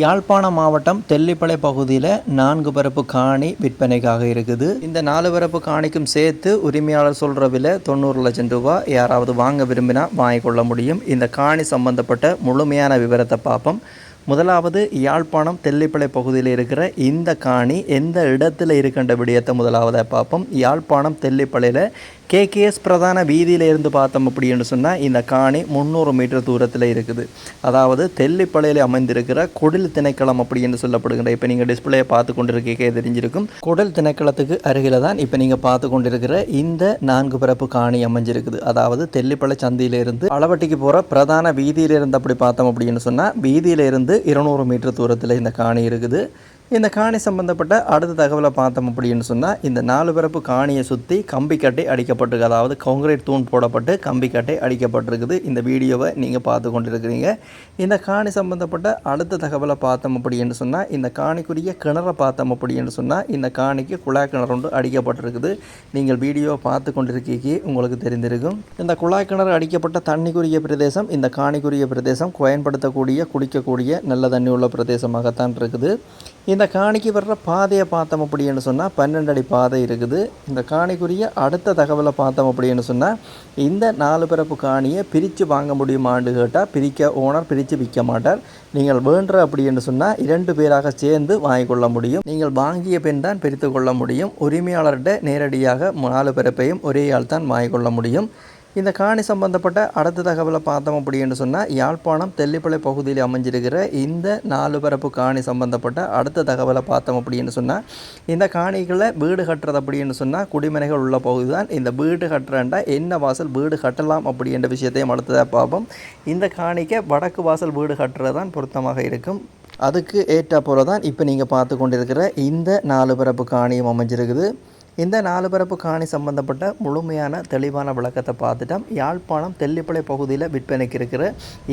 யாழ்ப்பாண மாவட்டம் தெல்லிப்பளை பகுதியில் நான்கு பரப்பு காணி விற்பனைக்காக இருக்குது. இந்த நாலு பரப்பு காணிக்கும் சேர்த்து உரிமையாளர் சொல்கிற விலை தொண்ணூறு லட்சம் ரூபாய் யாராவது வாங்க விரும்பினா வாங்கிக்கொள்ள முடியும். இந்த காணி சம்பந்தப்பட்ட முழுமையான விவரத்தை பார்ப்போம். முதலாவது யாழ்ப்பாணம் தெல்லிப்பளை பகுதியில் இருக்கிற இந்த காணி எந்த இடத்துல இருக்கின்ற விடயத்தை முதலாவதாக பார்ப்போம். யாழ்ப்பாணம் தெல்லிப்பளையில் கேகேஎஸ் பிரதான வீதியில் இருந்து பார்த்தோம் அப்படின்னு சொன்னால் இந்த காணி முந்நூறு மீட்டர் தூரத்தில் இருக்குது. அதாவது தெல்லிப்பளையில் அமைந்திருக்கிற குடில் திணைக்களம் அப்படின்னு சொல்லப்படுகின்ற இப்போ நீங்கள் டிஸ்பிளேயை பார்த்து கொண்டிருக்கே தெரிஞ்சிருக்கும். குடல் திணைக்களத்துக்கு அருகில் தான் இப்போ நீங்கள் பார்த்து கொண்டிருக்கிற இந்த நான்கு பிறப்பு காணி அமைஞ்சிருக்குது. அதாவது தெல்லிப்பளை சந்தியிலிருந்து அளவட்டிக்கு போகிற பிரதான வீதியிலிருந்து அப்படி பார்த்தோம் அப்படின்னு சொன்னால் வீதியிலிருந்து இருநூறு மீட்டர் தூரத்தில் இந்த காணி இருக்குது. இந்த காணி சம்பந்தப்பட்ட அடுத்த தகவலை பார்த்தோம் அப்படின்னு சொன்னால் இந்த நாலு பிறப்பு காணியை சுற்றி கம்பி கட்டை அடிக்கப்பட்டிருக்கு. அதாவது காங்கிரீட் தூண் போடப்பட்டு கம்பி கட்டை அடிக்கப்பட்டிருக்குது. இந்த வீடியோவை நீங்கள் பார்த்து கொண்டிருக்கிறீங்க. இந்த காணி சம்பந்தப்பட்ட அடுத்த தகவலை பார்த்தோம் அப்படின்னு சொன்னால் இந்த காணிக்குரிய கிணறை பார்த்தோம் அப்படின்னு சொன்னால் இந்த காணிக்கு குழாய் கிணறு ஒன்று அடிக்கப்பட்டிருக்குது. நீங்கள் வீடியோவை பார்த்து கொண்டிருக்கீங்க உங்களுக்கு தெரிந்திருக்கும். இந்த குழாய் கிணறு அடிக்கப்பட்ட தண்ணிக்குரிய பிரதேசம் இந்த காணிக்குரிய பிரதேசம் பயன்படுத்தக்கூடிய குடிக்கக்கூடிய நல்ல தண்ணி உள்ள பிரதேசமாகத்தான் இருக்குது. இந்த காணிக்கு வர்ற பாதையை பார்த்தோம் அப்படின்னு சொன்னால் பன்னெண்டு அடி பாதை இருக்குது. இந்த காணிக்குரிய அடுத்த தகவலை பார்த்தோம் அப்படின்னு சொன்னால் இந்த நாலு பிறப்பு காணியை பிரித்து வாங்க முடியுமான்னு கேட்டால் பிரிக்க ஓனர் பிரித்து விற்க மாட்டார். நீங்கள் வேண்டுற அப்படின்னு சொன்னால் இரண்டு பேராக சேர்ந்து வாங்கிக்கொள்ள முடியும். நீங்கள் வாங்கிய பின் தான் பிரித்து கொள்ள முடியும். உரிமையாளர்கிட்ட நேரடியாக நாலு பிறப்பையும் ஒரே ஆள் தான் வாங்கிக்கொள்ள முடியும். இந்த காணி சம்பந்தப்பட்ட அடுத்த தகவலை பார்த்தோம் அப்படின்னு சொன்னால் யாழ்ப்பாணம் தெல்லிப்பளை பகுதியில் அமைஞ்சிருக்கிற இந்த நாலு பரப்பு காணி சம்பந்தப்பட்ட அடுத்த தகவலை பார்த்தோம் அப்படின்னு சொன்னால் இந்த காணிகளை வீடு கட்டுறது அப்படின்னு சொன்னால் குடிமனைகள் உள்ள பகுதி தான் இந்த வீடு கட்டுறேன்டா என்ன வாசல் வீடு கட்டலாம் அப்படின்ற விஷயத்தையும் அடுத்ததாக பார்ப்போம். இந்த காணிக்க வடக்கு வாசல் வீடு கட்டுறது தான் பொருத்தமாக இருக்கும். அதுக்கு ஏற்ற போல தான் இப்போ நீங்கள் பார்த்து கொண்டிருக்கிற இந்த நாலு பரப்பு காணியும் அமைஞ்சிருக்குது. இந்த நாலு பரப்பு காணி சம்பந்தப்பட்ட முழுமையான தெளிவான விளக்கத்தை பார்த்துட்டோம். யாழ்ப்பாணம் தெல்லிப்பளை பகுதியில் விற்பனைக்கு இருக்கிற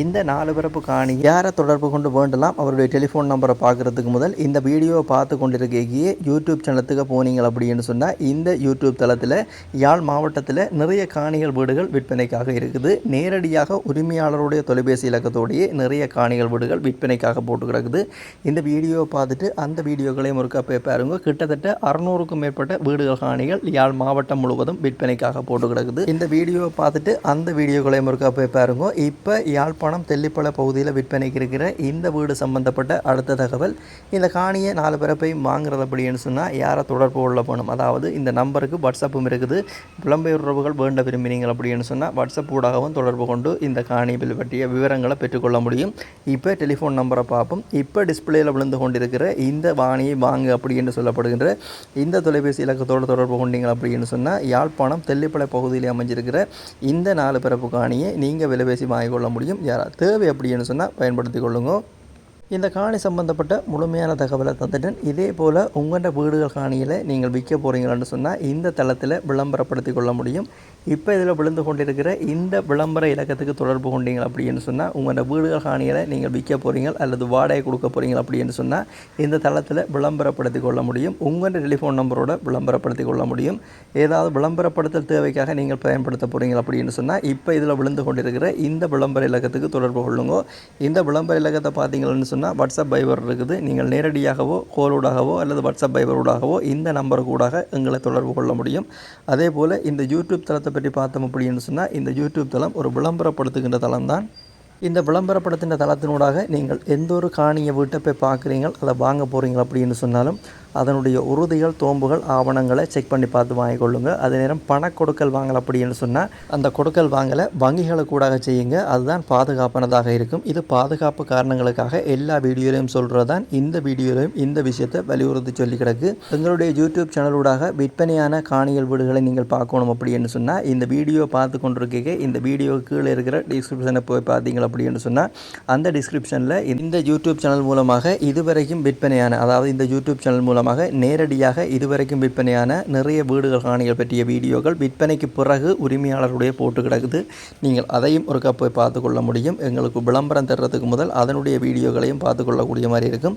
இந்த நாலு பரப்பு காணி யாரை தொடர்பு கொண்டு வேண்டலாம்? அவருடைய டெலிஃபோன் நம்பரை பார்க்குறதுக்கு முதல் இந்த வீடியோவை பார்த்து கொண்டிருக்கையே யூடியூப் சேனலுக்கு போனீங்க அப்படின்னு சொன்னால் இந்த யூடியூப் தளத்தில் யாழ் மாவட்டத்தில் நிறைய காணிகள் வீடுகள் விற்பனைக்காக இருக்குது. நேரடியாக உரிமையாளருடைய தொலைபேசி இலக்கத்தோடையே நிறைய காணிகள் வீடுகள் விற்பனைக்காக போட்டு கிடக்குது. இந்த வீடியோவை பார்த்துட்டு அந்த வீடியோக்களையும் ஒருக்கா போய் பாருங்க. கிட்டத்தட்ட அறநூறுக்கும் மேற்பட்ட வீடுகள் காணிகள் யாழ் மாவட்டம் முழுவதும் விற்பனைக்காக போட்டு கிடக்குது. இந்த வீடியோவை பார்த்துட்டு அந்த வீடியோக்களை முறுக்கா போய் பாருங்க. இப்போ யாழ்ப்பாணம் தெல்லிப்பள பகுதியில் விற்பனைக்கு இருக்கிற இந்த வீடு சம்பந்தப்பட்ட அடுத்த தகவல். இந்த காணியை நாலு பிறப்பை வாங்குறது அப்படின்னு சொன்னால் யாரை தொடர்பு கொள்ள போகணும்? அதாவது இந்த நம்பருக்கு வாட்ஸ்அப்பும் இருக்குது. புலம்பெயர் உறவுகள் வேண்ட விரும்பினீங்க அப்படின்னு சொன்னால் வாட்ஸ்அப் ஊடாகவும் தொடர்பு கொண்டு இந்த காணி பில் பற்றிய விவரங்களை பெற்றுக்கொள்ள முடியும். இப்போ டெலிஃபோன் நம்பரை பார்ப்போம். இப்போ டிஸ்பிளேயில் விழுந்து கொண்டிருக்கிற இந்த வாணியை வாங்கு அப்படின்னு சொல்லப்படுகின்ற இந்த தொலைபேசி இலக்கத்தோடு தொடர்பு கொண்டீங்க அப்படின்னு சொன்னால் யாழ்ப்பாணம் தெல்லிப்பளை பகுதியில் அமைஞ்சிருக்கிற இந்த நாலு பிறப்பு காணியை நீங்கள் விலைபேசி வாங்கிக்கொள்ள முடியும். யாரா தேவை அப்படின்னு சொன்னால் பயன்படுத்தி கொள்ளுங்க. இந்த காணி சம்பந்தப்பட்ட முழுமையான தகவலை தந்துட்டேன் இதே போல் உங்களோட வீடுகள் காணியில் நீங்கள் விற்க போகிறீங்களான்னு சொன்னால் இந்த தளத்தில் விளம்பரப்படுத்தி கொள்ள முடியும். இப்போ இதில் விழுந்து கொண்டிருக்கிற இந்த விளம்பர இலக்கத்துக்கு தொடர்பு கொண்டீங்க அப்படின்னு சொன்னால் உங்களோட வீடுகள் காணியில் நீங்கள் விற்க போகிறீங்க அல்லது வாடகை கொடுக்க போகிறீங்க அப்படின்னு சொன்னால் இந்த தளத்தில் விளம்பரப்படுத்தி கொள்ள முடியும். உங்களோட டெலிஃபோன் நம்பரோட விளம்பரப்படுத்தி கொள்ள முடியும். ஏதாவது விளம்பரப்படுத்தல் தேவைக்காக நீங்கள் பயன்படுத்த போகிறீங்க அப்படின்னு சொன்னால் இப்போ இதில் விழுந்து கொண்டிருக்கிற இந்த விளம்பர இலக்கத்துக்கு தொடர்பு கொள்ளுங்க. இந்த விளம்பர இலக்கத்தை பார்த்தீங்கன்னு சொன்னால் வாட்ஸ்அப் பைபர் இருக்குது. நீங்கள் நேரடியாகவோ கோலூடாகவோ அல்லது வாட்ஸ்அப் பைபரூடாகவோ இந்த நம்பருக்கு ஊடாக எங்களை தொடர்பு கொள்ள முடியும். அதே போல் இந்த யூடியூப் தளத்தை பற்றி பார்த்தோம் அப்படின்னு சொன்னால் இந்த யூடியூப் தளம் ஒரு விளம்பரப்படுத்துகின்ற தளம் தான் இந்த விளம்பரப்படுத்தின தளத்தினூடாக நீங்கள் எந்த ஒரு காணியை வீட்டை போய் பார்க்குறீங்க அதை வாங்க போகிறீங்க அப்படின்னு சொன்னாலும் அதனுடைய உறுதிகள் தோம்புகள் ஆவணங்களை செக் பண்ணி பார்த்து வாங்கிக்கொள்ளுங்க அதே நேரம் பண கொடுக்கல் வாங்கல் அப்படின்னு சொன்னால் அந்த கொடுக்கல் வாங்கலை வங்கிகளை கூடாக செய்யுங்க. அதுதான் பாதுகாப்பானதாக இருக்கும். இது பாதுகாப்பு காரணங்களுக்காக எல்லா வீடியோலையும் சொல்கிறது தான் இந்த வீடியோலையும் இந்த விஷயத்தை வலியுறுத்தி சொல்லி கிடக்கு. எங்களுடைய யூடியூப் சேனலூடாக விற்பனையான காணிகள் வீடுகளை நீங்கள் பார்க்கணும் அப்படின்னு சொன்னால் இந்த வீடியோ பார்த்து கொண்டிருக்கீங்க. இந்த வீடியோ கீழே இருக்கிற டிஸ்கிரிப்ஷனை போய் பார்த்தீங்களா அப்படின்னு சொன்னால் அந்த டிஸ்கிரிப்ஷனில் இந்த யூடியூப் சேனல் மூலமாக இதுவரைக்கும் விற்பனையான அதாவது இந்த யூடியூப் சேனல் மூலமாக நேரடியாக இதுவரைக்கும் விற்பனையான நிறைய வீடுகள் காணிகள் பற்றிய வீடியோக்கள் விற்பனைக்கு பிறகு உரிமையாளருடைய போட்டு கிடக்குது. நீங்கள் அதையும் ஒருக்கா போய் பார்த்து கொள்ள முடியும். எங்களுக்கு விளம்பரம் தர்றதுக்கு முதல் அதனுடைய வீடியோக்களையும் பார்த்து கொள்ளக்கூடிய மாதிரி இருக்கும்.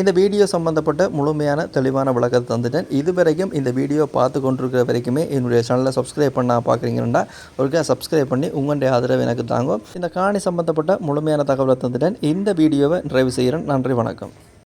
இந்த வீடியோ சம்பந்தப்பட்ட முழுமையான தெளிவான விளக்கத்தை தந்துட்டேன். இதுவரைக்கும் இந்த வீடியோ பார்த்து கொண்டிருக்கிற வரைக்குமே என்னுடைய சேனலை சப்ஸ்கிரைப் பண்ணால் பார்க்குறீங்கன்னா ஒருக்கா சப்ஸ்கிரைப் பண்ணி உங்களுடைய ஆதரவு எனக்கு தாங்க இந்த காணி சம்பந்த சம்மந்தப்பட்ட முழுமையான தகவலை தந்துட்டேன். இந்த வீடியோவை நிறைவு செய்கிறேன். நன்றி வணக்கம்.